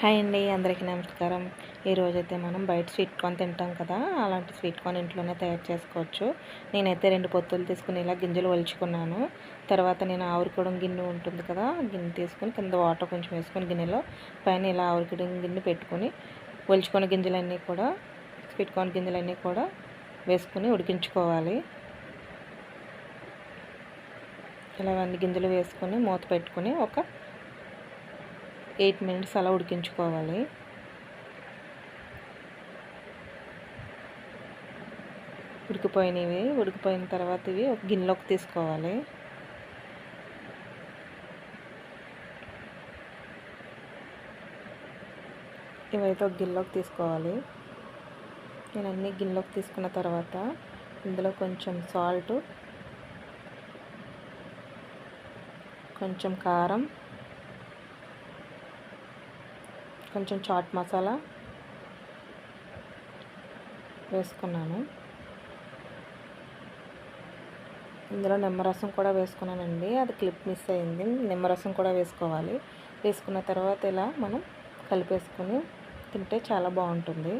Hi అండి అందరికీ నమస్కారం. ఈరోజైతే మనం బయట స్వీట్ కార్న్ తింటాం కదా అలాంటి స్వీట్ కార్న్ ఇంట్లోనే తయారు చేసుకోవచ్చు. నేనైతే రెండు పొత్తులు తీసుకుని ఇలా గింజలు ఒలుచుకున్నాను. తర్వాత నేను ఆవురుకోవడం గిన్నె ఉంటుంది కదా గిన్నె తీసుకుని కింద వాటర్ కొంచెం వేసుకొని గిన్నెలో పైన ఇలా ఆవురుకోవడం గిన్నె పెట్టుకొని ఒలుచుకున్న గింజలన్నీ కూడా స్వీట్ కార్న్ గింజలన్నీ కూడా వేసుకుని ఉడికించుకోవాలి. ఇలా అన్ని గింజలు వేసుకొని మూత పెట్టుకొని ఒక ఎయిట్ మినిట్స్ అలా ఉడికించుకోవాలి. ఉడికిపోయినవి ఉడికిపోయిన తర్వాత ఇవి ఒక గిన్నెలోకి తీసుకోవాలి. ఇవైతే ఒక గిన్నెలోకి తీసుకోవాలి. నేను అన్ని గిన్నెలోకి తీసుకున్న తర్వాత ఇందులో కొంచెం సాల్ట్ కొంచెం కారం కొంచెం చాట్ మసాలా వేసుకున్నాను. ఇందులో నిమ్మరసం కూడా వేసుకున్నానండి. అది క్లిప్ మిస్ అయింది. నిమ్మరసం కూడా వేసుకోవాలి. వేసుకున్న తర్వాత ఇలా మనం కలిపేసుకొని తింటే చాలా బాగుంటుంది.